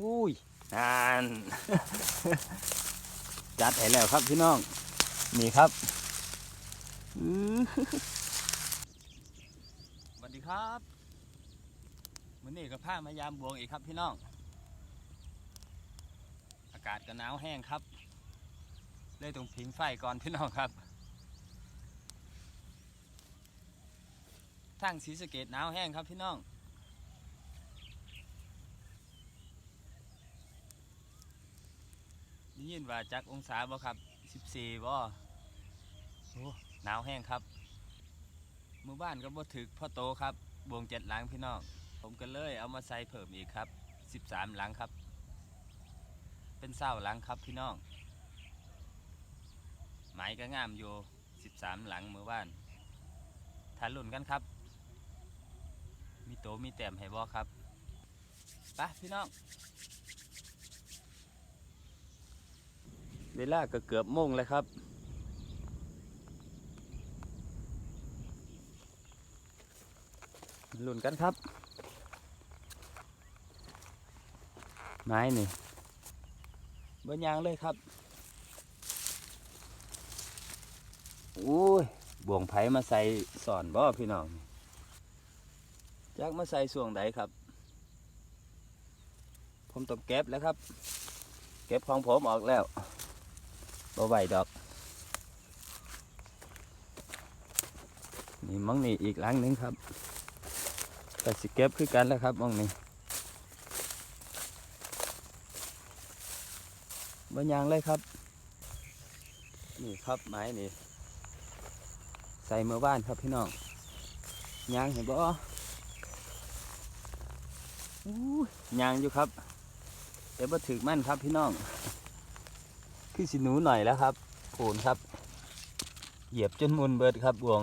อุ้ยนานจัดให้แล้วครับพี่น้อง นี่ครับสวัสดีครับวันนี้ก็พามายามบวงอีกครับพี่น้อง อากาศก็หนาวแห้งครับ เลยต้องผิงไฟก่อนพี่น้องครับทางศรีสเกดหนาวแห้งครับพี่น้อง ได้ ยินว่าจักองศาบ่ครับ 14บ่โอ้หนาวแห้งครับหมู่บ้านก็บ่ถึกพ่อโตครับบวงเจ็ดหลังพี่น้องผมก็เลยเอามาใส่เพิ่มอีกครับ 13 หลังครับ เป็นเศร้าหลังครับพี่น้องไม้ก็งามอยู่ 13 หลังหมู่บ้านทานลุ่นกันครับ มีโตมีแต้มให้บ่ครับไปพี่น้อง เวลาก็เกือบโมงแล้วครับ ลุ้นกันครับ ไม้นี่เบิ้ยางเลยครับอุ้ยบ่วงไผ่มาใส่สอนบ่พี่น้องจักมาใส่ส่วงใดครับ ผมต้องเก็บแล้วครับ เก็บของผมออกแล้ว บ่ไหวดอก นี่มังนี่อีกหลังหนึงครับแต่สิเก็บคือกันแล้วครับมังนี่บรรยางเลยครับ นี่ครับไม้นี่ใส่เมื่อบ้านครับพี่น้องยางเห็นบ่ยางอยู่ครับแต่บ่ถึกมั่นครับพี่น้อง คือสิหนูหน่อยแล้วครับโผนครับ เหยียบจนมุนเบิดครับบวง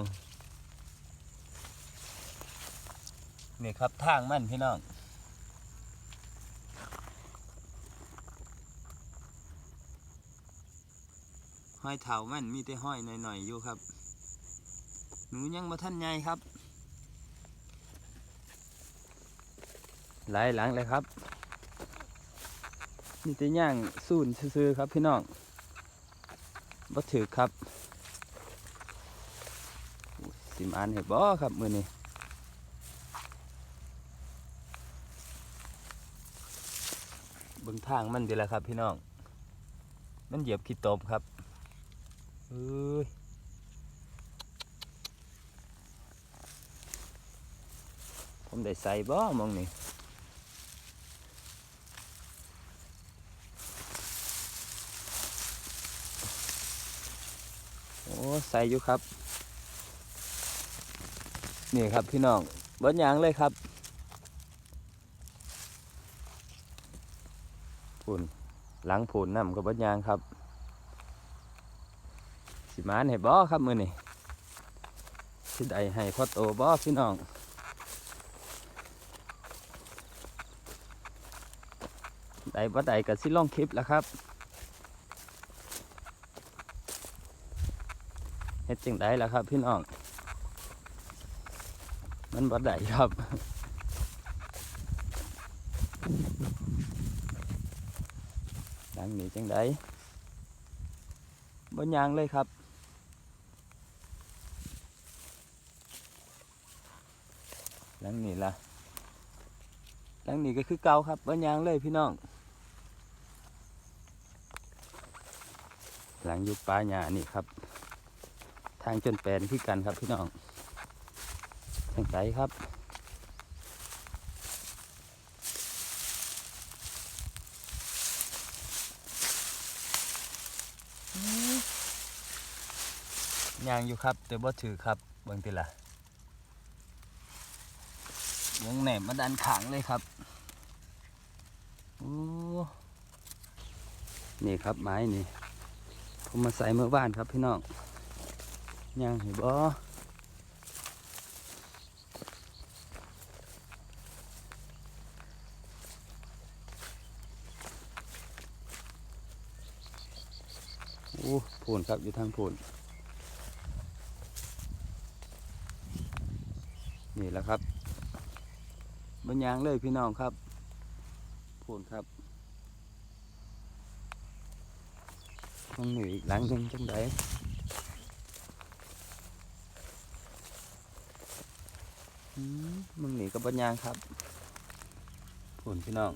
นี่ครับทางมั่นพี่น้องห้อยเถามันมีแต่ห้อยหน่อยๆอยู่ครับ หนูยังมาท่านใหญ่ครับ หลายหลังเลยครับ มีแต่ย่างสูนซื่อครับพี่น้อง บ่ถือครับสิมอันเห็บบ่ครับมือนี้เบิ่งทางมันดีแหละครับพี่น้อง มันเหยียบขี้ตมครับเอ้ยผมได้ใส่บ่มองนี่ โอ้ใส่อยู่ครับ นี่ครับพี่น้องเบิ้ยางเลยครับผุนหลังผุนน้ำกับเบิ้ยางครับ สิมานให้บ่ครับมือนี่สิได้ให้พ่อโตบ่พี่น้องได้บ่ได้ก็สิลองคลิปแล้วครับ เฮ็ด จังไดล่ะครับ พี่น้อง มันบ่ได้ครับดังนี้จังไดบ่ยางเลยครับหลังนี้ล่ะหลังนี้ก็คือเก่าครับบ่ยางเลยพี่น้อง หลังยุคปลาหญ้านี่ครับ ทางจนแปลนคือกันครับพี่น้องทางไสครับยางอยู่ครับแต่บ่ถือครับเบิ่งติละยังแหนมมาดันขางเลยครับโอ้นี่ครับไม้นี่ผมมาใส่เมื่อบ้านครับพี่น้อง ยังเห็นบ่โอ้โผนครับอยู่ทางโผนนี่แหละครับบรรยางเลยพี่น้องครับโผนครับต้องหนีหลังยังจังได มึงหนีกับปัญญางครับผุนพี่น้อง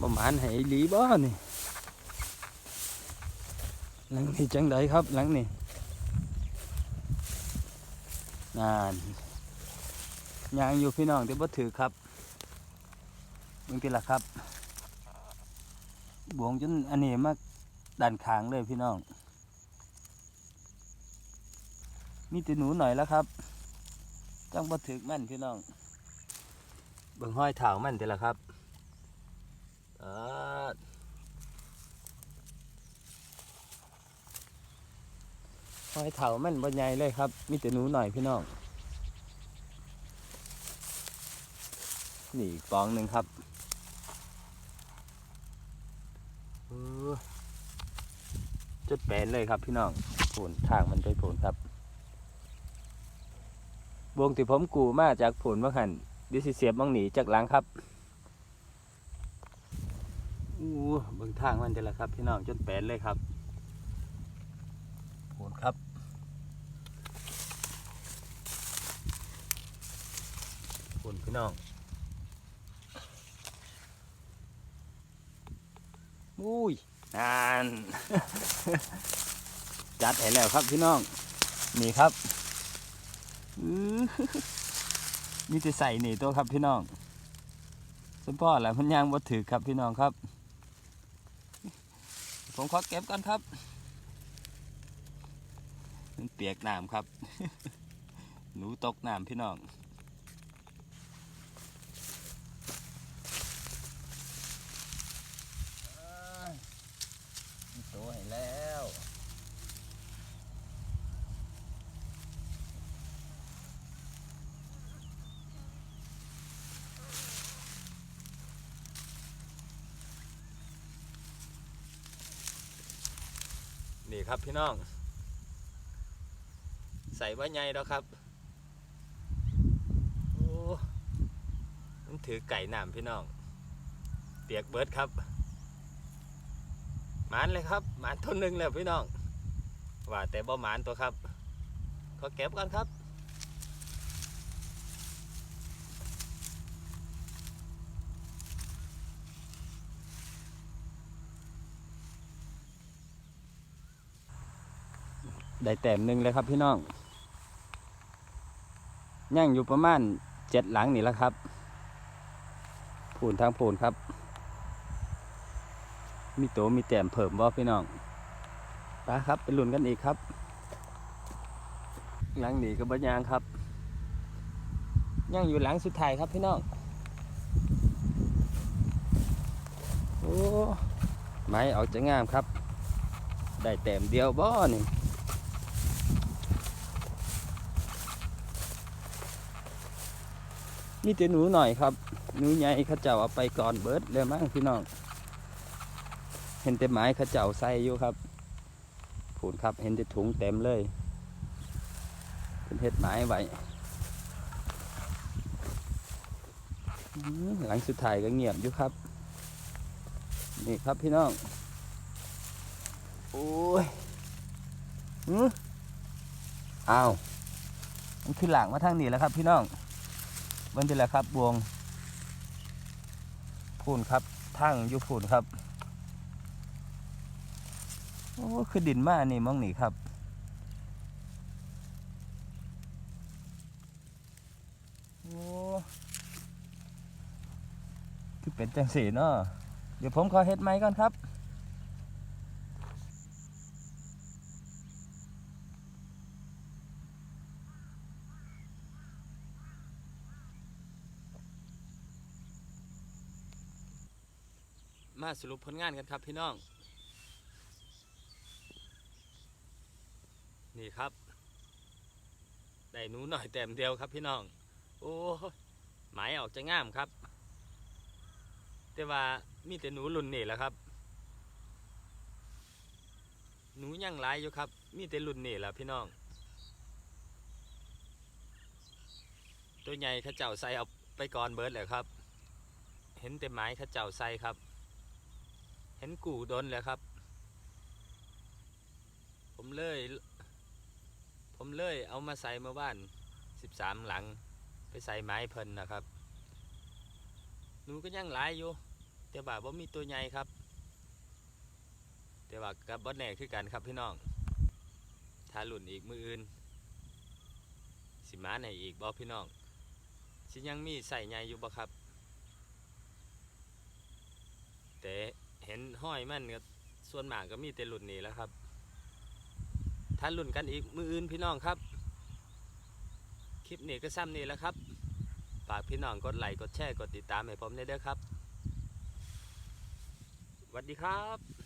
บ่หมานให้อีหลีบ่นี่หลังนี้จังไดครับหลังนี้นานยางอยู่พี่น้องแต่บ่ถือครับมึงทีละครับ บวงจนอันนี้มาดันขางเลยพี่น้อง มีแต่หนูหน่อยแล้วครับจังบ่ถือมันพี่น้อง เบิ่งห้อยเท้ามันทีละครับเออหอยเถามันบ่ใหญ่เลยครับ มีแต่หนูหน่อยพี่น้องนี่อีกปองหนึ่งครับเออจุดแปลนเลยครับพี่น้องผลทางมันไปผลครับ วงที่ผมกูมาจากผลว่าหันดิสิเสียบมังหนีจากหลังครับอู้เบิ่งทางมันเดี๋ยวละครับ พี่น้องจนแปนเลยครับโหนครับโหนพี่น้องอุ้ยนาน จัดให้แล้วครับพี่น้อง นี่ครับอื้อ มีแต่ใส่นี่ตัวครับพี่น้องสมพ่อแหละมันยางบดถือครับพี่น้องครับ ผมขอเก็บก่อนครับ มันเปียกน้ำครับ หนูตกน้ำพี่น้อง มีตัวให้แล้ว นี่ครับพี่น้อง ใส่ว่าไงแล้วครับ โอ้มันถือไก่น้ำพี่น้องเปียกเบิร์ดครับหมานเลยครับหมานต้นหนึ่งแล้วพี่น้อง ว่าแต่บ่หมานตัวครับ ขอเก็บกันครับ ได้แต้มหนึ่งเลยครับพี่น้องย่างอยู่ประมาณเจ็ดหลังนี่แล้วครับผูนทางผูนครับ มีโตมีแต้มเพิ่มบ่พี่น้องไปครับไปลุ้นกันอีกครับ หลังนี้ก็บ่ยางครับย่างอยู่หลังสุดท้ายครับพี่น้องโอ้ไม้ออกจะงามครับ ได้แต้มเดียวบ่นี่ มีแต่หนูหน่อยครับ หนูใหญ่เขาเจ้าเอาไปก่อนเบิร์ดเลยมั้งพี่น้อง เห็นแต่ไม้เขาเจ้าใส่อยู่ครับผูนครับ เห็นแต่ถุงเต็มเลย เป็นเห็ดไม้ไว้หลังสุดท้ายก็เงียบอยู่ครับ นี่ครับพี่น้อง โอ้ยอื้ออ้าว มันคือหลังมาทางนี้แล้วครับพี่น้อง เบิ่งดีแหละครับบวงพูนครับทั้งอยู่พูนครับโอ้คือดินมานี่มองนี่ครับโอ้คือเป็นจังสีเนาะเดี๋ยวผมขอเฮ็ดไม้ก่อนครับ มาสรุปผลงานกันครับพี่น้อง นี่ครับได้หนูหน่อยแต้มเดียวครับพี่น้อง โอ้หมายออกจะง่ามครับ แต่ว่ามีแต่หนูรุ่นนี่แหละครับ หนูยังหลายอยู่ครับ มีแต่รุ่นนี่แหละพี่น้อง ตัวใหญ่ข้าเจ้าใส่เอาไปก่อนเบิร์ดเลยครับ เห็นแต่ไม้เข้าเจ้าใส่ครับ เห็นกู่ดนแล้วครับ ผมเลย ผมเลยเอามาใส่เมื่อบ้านสิบสามหลัง ไปใส่ไม้เพิ่นนะครับหนูก็ยังหลายอยู่ แต่ว่าบ่มีตัวใหญ่ครับ แต่ว่ากับบดแน่คือกันครับพี่น้องถ้าหลุนอีกมืออื่น สิมาไหนอีกบ่พี่น้องสิยังมีใส่ใหญ่อยู่บ่ครับ แต่ เห็นห้อยมันก็ส่วนมากก็มีแต่หลุ่นนี้แล้วครับท่าหลุ่นกันอีกมืออื่นพี่น้องครับ คลิปนี้ก็ซ้ำนี่แล้วครับฝากพี่น้องกดไลค์กดแชร์กดติดตามให้ผมได้เด้อครับสวัสดีครับ